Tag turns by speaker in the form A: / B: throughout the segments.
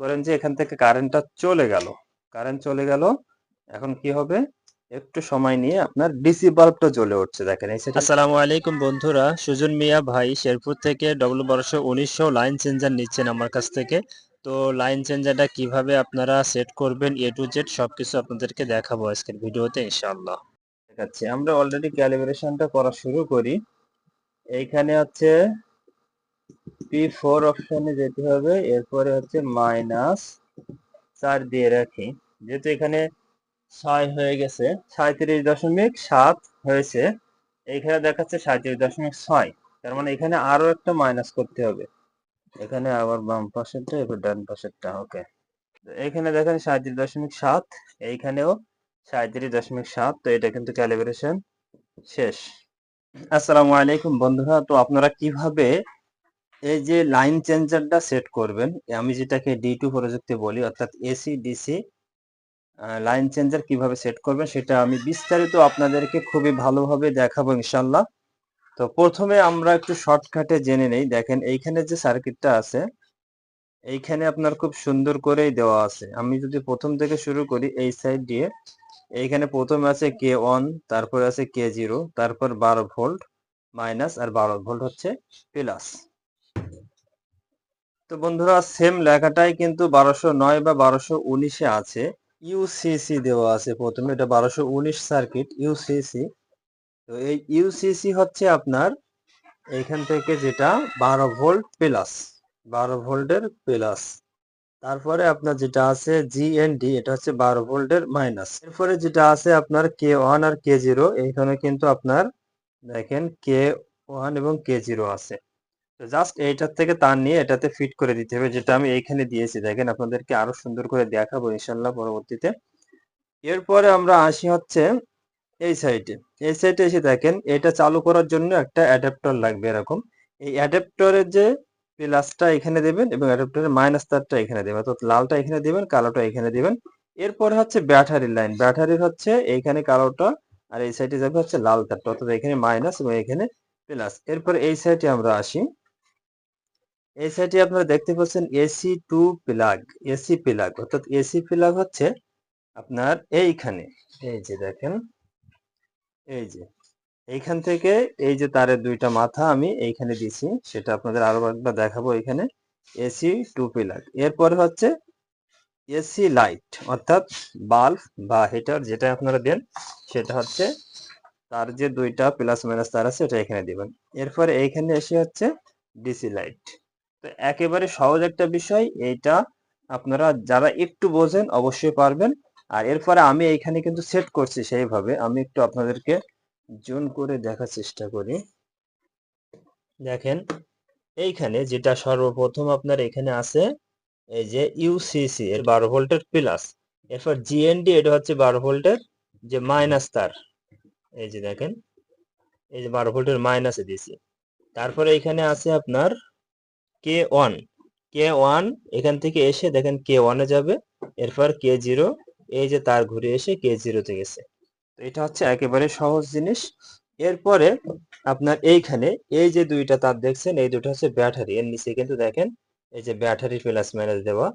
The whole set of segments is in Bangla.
A: করেন যে এখান থেকে কারেন্টটা চলে গেল। কারেন্ট চলে গেল এখন কি হবে? একটু সময় নিয়ে আপনার ডিসি বাল্বটা জ্বলে উঠছে দেখেন এই সেটা
B: আসসালামু আলাইকুম বন্ধুরা সুজন মিয়া ভাই শেরপুর থেকে ডব্লু বারোশো উনিশশো লাইন চেঞ্জার নিচ্ছেন আমার কাছ থেকে। তো লাইন চেঞ্জারটা কীভাবে আপনারা সেট করবেন এ টু জেড সবকিছু আপনাদেরকে দেখাবো আজকের ভিডিওতে ইনশাআল্লাহ।
A: দেখাচ্ছি আমরা অলরেডি ক্যালিব্রেশনটা করা শুরু করি। এইখানে হচ্ছে পি অপশনে যেতে হবে, এরপরে হচ্ছে মাইনাস চার দিয়ে রাখি। যেহেতু এখানে ছয় হয়ে গেছে সাঁত্রিশ দশমিক সাত হয়েছে। এইখানে দেখাচ্ছে সাঁত্রিশ দশমিক ছয়। তার মানে এখানে আরও একটা মাইনাস করতে হবে। এখানে আবার বাম পাশেরটা, এবার ডান পাশেরটা ওকে এখানে দেখেন সাঁত্রিশ দশমিক সাত, এইখানেও সাঁত্রিশ দশমিক সাত, তো এটা কিন্তু ক্যালিব্রেশন শেষ। আসসালামু আলাইকুম বন্ধুরা, তো আপনারা কীভাবে এই যে লাইন চেঞ্জারটা সেট করবেন আমি যেটাকে ডি টু প্রযুক্তি বলি, অর্থাৎ এসি ডিসি লাইন চেঞ্জার কীভাবে সেট করবেন সেটা আমি বিস্তারিত আপনাদেরকে খুবই ভালোভাবে দেখাবো ইনশাল্লাহ তো প্রথমে আমরা একটু শর্টকাটে জেনে নেই। দেখেন এইখানে যে সার্কিটটা আছে, এইখানে আপনার খুব সুন্দর করেই দেওয়া আছে। আমি যদি প্রথম থেকে শুরু করি এই সাইড দিয়ে, এইখানে প্রথমে আছে কে ওয়ান তারপর আছে কে জিরো তারপর বারো ভোল্ট মাইনাস আর বারো ভোল্ট হচ্ছে প্লাস তো বন্ধুরা সেম লেখাটাই কিন্তু বারোশো নয় বা বারোশো উনিশে আছে। ইউসিসি দেওয়া আছে প্রথমে, এটা বারোশো উনিশ সার্কিট ইউসিসি তো এই ইউসিসি হচ্ছে আপনার এইখান থেকে যেটা বারো ভোল্ট প্লাস বারো ভোল্টের প্লাস তারপরে আপনার যেটা আছে জিএনডি এটা হচ্ছে বারো ভোল্টের মাইনাস এরপরে যেটা আছে আপনার কে ওয়ান আর কে জিরো এইখানে কিন্তু আপনার দেখেন কে ওয়ান এবং কে জিরো আছে। জাস্ট এইটার থেকে তার নিয়ে এটাতে ফিট করে দিতে হবে, যেটা আমি এইখানে দিয়েছি। দেখেন আপনাদেরকে আরও সুন্দর করে দেখাবো ইনশাল্লাহ পরবর্তীতে। এরপরে আমরা আসি হচ্ছে এই সাইডে এই সাইডে এসে দেখেন, এটা চালু করার জন্য একটা অ্যাডাপ্টার লাগবে এরকম। এই অ্যাডাপ্টারের যে প্লাসটা এখানে দেবেন এবং অ্যাডাপ্টারের মাইনাস তারটা এখানে দেবেন, অর্থাৎ লালটা এখানে দিবেন, কালোটা এখানে দেবেন। এরপরে হচ্ছে ব্যাটারি লাইন ব্যাটারির হচ্ছে এইখানে কালোটা আর এই সাইডে যাবে হচ্ছে লাল তারটা, অর্থাৎ এখানে মাইনাস এবং এখানে প্লাস এরপর এই সাইডে আমরা আসি। এই সাইডে আপনারা দেখতে পাচ্ছেন AC to plug, AC plug, অর্থাৎ এসি প্লাগ হচ্ছে আপনার এইখানে, এই যে দেখেন, এই যে, এইখান থেকে এই যে তারের দুইটা মাথা আমি এইখানে দিছি সেটা আপনাদের আরও একবার দেখাবো এখানে, এসি টু প্লাগ, এরপরে হচ্ছে এসি লাইট, অর্থাৎ বাল্ব বা হিটার যেটা আপনারা দেন, সেটা হচ্ছে তার যে দুইটা প্লাস মাইনাস তার আছে এটা এখানে দিবেন, এরপরে এইখানে এসে হচ্ছে ডিসি লাইট তো একেবারে সহজ একটা বিষয়, এইটা আপনারা যারা একটু বোঝেন অবশ্যই পারবেন। আর এরপরে আমি এইখানে কিন্তু সেট করছি সেইভাবে। আমি একটু আপনাদেরকে জুন করে দেখার চেষ্টা করি। দেখেন, এইখানে যেটা সর্বপ্রথম আপনার এখানে আছে, এই যে ইউসিসি এর বারো ভোল্টের প্লাস। এরপর জিএনডি এটা হচ্ছে বারো ভোল্টের যে মাইনাস তার। এই যে দেখেন, এই যে বারো ভোল্টের মাইনাসে দিয়েছি। তারপরে এখানে আছে আপনার কে ওয়ান কে ওয়ান এখান থেকে এসে দেখেন কে ওয়ানে যাবে, এরপর কে জিরো এই যে তার ঘুরে এসে কে জিরোতে গেছে। তো এটা হচ্ছে একেবারে সহজ জিনিস। এরপরে আপনার এইখানে এই যে দুইটা তার দেখছেন, এই দুটো হচ্ছে ব্যাটারি। এর নিচে কিন্তু দেখেন, এই যে ব্যাটারি প্লাস মাইনাস দেওয়া।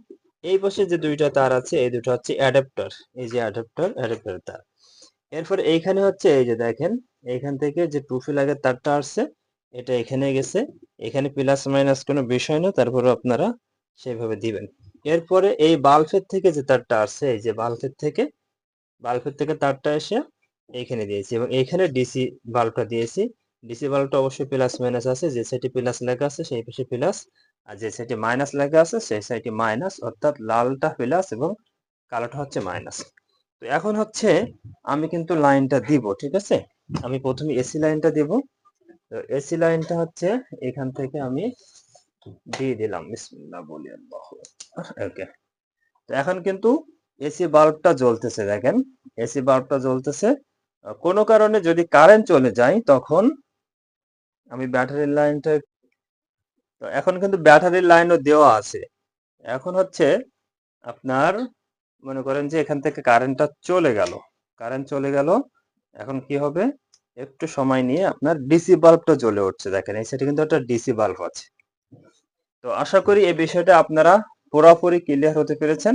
A: এই পাশে যে দুইটা তার আছে, এই দুটো হচ্ছে অ্যাডাপ্টার এই যে অ্যাডাপ্টার অ্যাডাপ্টার তার। এরপর এইখানে হচ্ছে এই যে দেখেন, এইখান থেকে যে টু ফিলাগের তারটা আসছে, এটা এখানে গেছে। এখানে প্লাস মাইনাস কোনো বিষয় না তারপরে আপনারা সেইভাবে দিবেন। এরপরে এই বাল্বের থেকে যে তারটা আসছে, এই যে বাল্বের থেকে বাল্বের থেকে তারটা এসে এইখানে দিয়েছি এবং এইখানে ডিসি বাল্বটা দিয়েছি। ডিসি বাল্বটা অবশ্যই প্লাস মাইনাস আছে, যে সাইডে প্লাস লেখা আছে, সেই পাশে প্লাস আর যে সাইডে মাইনাস লেখা আছে, সেই সাইডে মাইনাস অর্থাৎ লালটা প্লাস এবং কালোটা হচ্ছে মাইনাস তো এখন হচ্ছে আমি কিন্তু লাইনটা দিব, ঠিক আছে? আমি প্রথমে এসি লাইনটা দিব। তো এসি লাইনটা হচ্ছে এখান থেকে আমি দিয়ে দিলাম। বিসমিল্লাহ বলি আল্লাহ ওকে। তো এখন কিন্তু এসি বাল্বটা জ্বলতেছে, দেখেন। এসি বাল্বটা জ্বলতেছে। কোনো কারণে যদি কারেন্ট চলে যায়, তখন আমি ব্যাটারির লাইনটা তো এখন কিন্তু ব্যাটারির লাইনও দেওয়া আছে। এখন হচ্ছে আপনার মনে করেন যে এখান থেকে কারেন্টটা চলে গেল। কারেন্ট চলে গেল। এখন কি হবে? একটু সময় নিয়ে আপনার ডিসি বাল্বটা জ্বলে উঠছে, দেখেন, এই সাইডে কিন্তু একটা ডিসি বাল্ব আছে। তো আশা করি এই বিষয়টা আপনারা পুরোপুরি ক্লিয়ার হতে পেরেছেন।